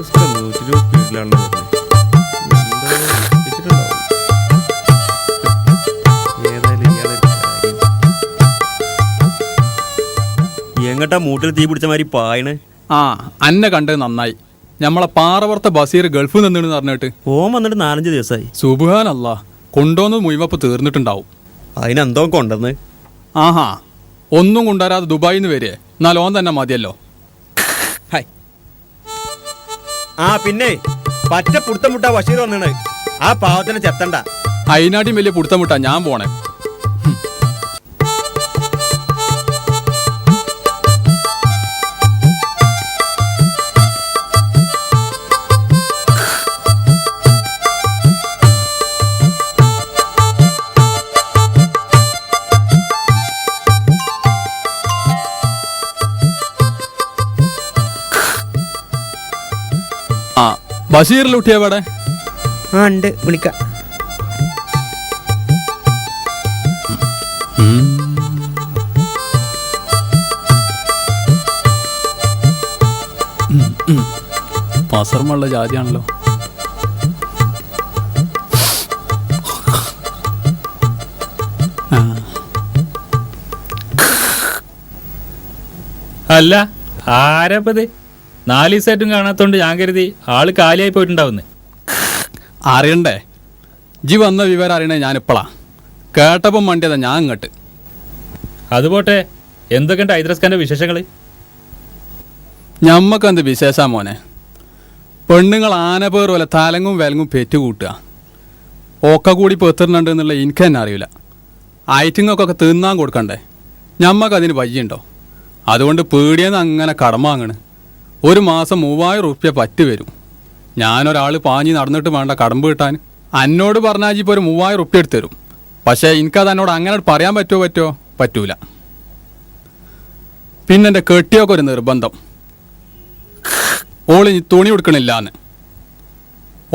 ന്യൂസിലെ നൂറ്റി ഇരുപത് സ്പീഡിലാണ് എങ്ങട്ടാ മൂട്ടിൽ തീ പിടിച്ച മാതിരി പായണേ? ആ അന്നെ കണ്ടത് നന്നായി. ഞമ്മളെ പാറവർത്ത ബസീർ ഗൾഫിൽ നിന്നിട്ട് പറഞ്ഞിട്ട്. ഓൻ വന്നിട്ട് നാലഞ്ച് ദിവസമായി സുബാനല്ല കൊണ്ടോന്ന് മുഴുവപ്പ് തീർന്നിട്ടുണ്ടാവും. അതിനെന്തോ കൊണ്ടുവന്ന്? ആഹാ ഒന്നും കൊണ്ടുവരാതെ ദുബായിന്ന് വരെ. വരിക എന്നാൽ ഓൻ തന്നെ മതിയല്ലോ. ആ പിന്നെ. പറ്റ പുടുത്തമുട്ട ബഷീർ വന്നാണ്. ആ പാവത്തിന് ചെത്തണ്ട. അതിനാട്ടിയും വലിയ പുടുത്തമുട്ട ഞാൻ പോണേ. ബഷീറിൽ ഉട്ടിയവിടെ ആ ഉണ്ട്. വിളിക്കാം. പാസർമുള്ള ജാതിയാണല്ലോ. അല്ല ആരപ്പത്? നാല് ദിവസമായിട്ടും കാണാത്തോണ്ട് ഞാൻ കരുതി ആൾ കാലിയായി പോയിട്ടുണ്ടാവുന്നേ. അറിയണ്ടേ? ജി വന്ന വിവരം അറിയണേ ഞാനിപ്പളാ. കേട്ടപ്പം വണ്ടിയതാ ഞാൻ ഇങ്ങോട്ട്. അതുപോട്ടെ എന്തൊക്കെയുണ്ട് ഹൈദ്രസ് വിശേഷങ്ങൾ ഞമ്മക്ക് ഞമ്മക്കെന്ത് വിശേഷാ മോനെ? പെണ്ണുങ്ങൾ ആനപേർ പോലെ തലങ്ങും വിലങ്ങും പെറ്റുകൂട്ടുക. ഒക്കെ കൂടി പെത്തിരുന്നുണ്ട് എന്നുള്ള എനിക്ക് തന്നെ അറിയില്ല. ഐറ്റിങ്ങൊക്കെ തിന്നാൻ കൊടുക്കണ്ടേ? ഞമ്മക്ക് അതിന് വയ്യുണ്ടോ അതുകൊണ്ട് പേടിയെന്ന് അങ്ങനെ കടം വാങ്ങണ്. ഒരു മാസം മൂവായിരം റുപ്യ പറ്റി വരും. ഞാനൊരാൾ പാഞ്ഞ് നടന്നിട്ട് വേണ്ട കടമ്പ് കിട്ടാൻ അന്നോട് പറഞ്ഞാൽ ഇപ്പോൾ ഒരു മൂവായിരം റുപ്യ എടുത്തു തരും. പക്ഷേ എനിക്കത് എന്നോട് അങ്ങനെ പറയാൻ പറ്റുമോ പറ്റുമോ പറ്റൂല. പിന്നെ എന്റെ കെട്ടിയൊക്കെ ഒരു നിർബന്ധം. ഓളി തുണി തുണി ഉടുക്കണില്ലാന്ന്.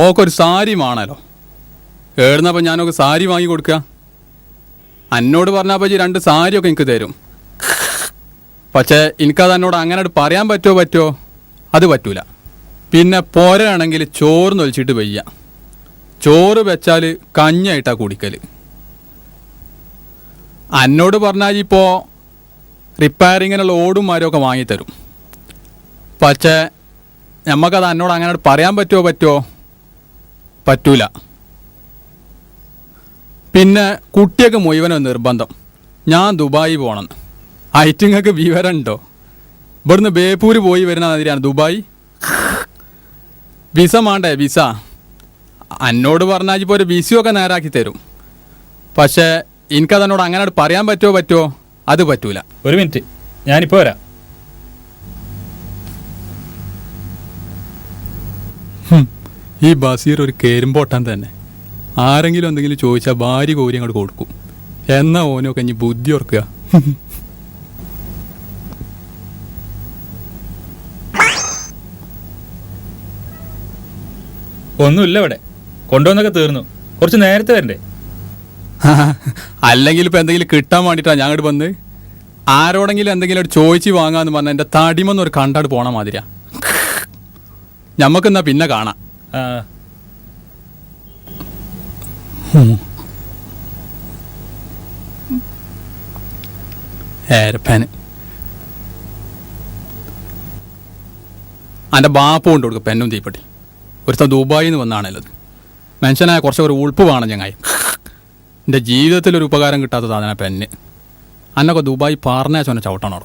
ഓക്കൊരു സാരി വേണമല്ലോ ഏടുന്നപ്പോൾ ഞാനൊക്കെ സാരി വാങ്ങി കൊടുക്കുക എന്നോട് പറഞ്ഞപ്പോൾ ഈ രണ്ട് സാരിയൊക്കെ എനിക്ക് തരും. പക്ഷേ എനിക്കത് എന്നോട് അങ്ങനെ പറയാൻ പറ്റുമോ പറ്റുമോ അത് പറ്റൂല. പിന്നെ പോരാണെങ്കിൽ ചോറ് നൊലിച്ചിട്ട് വയ്യ ചോറ് വെച്ചാൽ കഞ്ഞായിട്ടാ കുടിക്കൽ എന്നോട് പറഞ്ഞാൽ ഇപ്പോൾ റിപ്പയറിങ്ങിനുള്ള ഓടും മരമൊക്കെ വാങ്ങിത്തരും. പക്ഷേ നമുക്കത് എന്നോട് അങ്ങനെ പറയാൻ പറ്റുമോ പറ്റുമോ പറ്റൂല. പിന്നെ കുട്ടിയൊക്കെ മുഴുവനോ നിർബന്ധം. ഞാൻ ദുബായി പോകണം ഐറ്റിങ്ങൾക്ക് വിവരം ഉണ്ടോ ഇവിടുന്ന് ബേപ്പൂര് പോയി വരുന്ന മാതിരിയാണ് ദുബായ്. Visa മാണ്ടേ visa. എന്നോട് പറഞ്ഞാൽ ഇപ്പോൾ ഒരു വിസയൊക്കെ നേരാക്കി തരും. പക്ഷേ എനിക്കത് എന്നോട് അങ്ങനെ പറയാൻ പറ്റുമോ പറ്റുമോ അത് പറ്റൂല. ഒരു മിനിറ്റ് ഞാനിപ്പോൾ വരാം. ഈ ബസീർ ഒരു കേരുമ്പോട്ടൻ തന്നെ. ആരെങ്കിലും എന്തെങ്കിലും ചോദിച്ചാൽ ഭാര്യ കോരി അങ്ങോട്ട് കൊടുക്കും. എന്നാ ഓനൊക്കെ ഇനി ബുദ്ധി ഓർക്കുക ഒന്നുമില്ല ഇവിടെ. കൊണ്ടുവന്നൊക്കെ തീർന്നു. കുറച്ച് നേരത്തെ വരണ്ടേ? അല്ലെങ്കിൽ ഇപ്പം എന്തെങ്കിലും കിട്ടാൻ വേണ്ടിട്ടാ ഞാൻ വന്ന്? ആരോടെങ്കിലും എന്തെങ്കിലും ഒരു ചോദിച്ച് വാങ്ങാന്ന് പറഞ്ഞാൽ എന്റെ തടിമെന്ന് ഒരു കണ്ടാട് പോണ മാതിരിയാ. ഞമ്മക്കെന്നാ പിന്നെ കാണാം. ഏരപ്പന്. എന്റെ ബാപ്പ കൊണ്ട് കൊടുക്കും പെന്നും തീപ്പെട്ടി. ഒരുത്തൻ ദുബായിൽ നിന്ന് വന്നാണല്ലത് മനുഷ്യനായ കുറച്ച് ഒരു ഉൾപ്പ് വേണം ചങ്ങായി എന്റെ ജീവിതത്തിൽ ഒരു ഉപകാരം കിട്ടാത്തതാണ് ആ പെന്ന് അന്നൊക്കെ ദുബായ് പാർണാച്ചോനെ ചവിട്ടണോ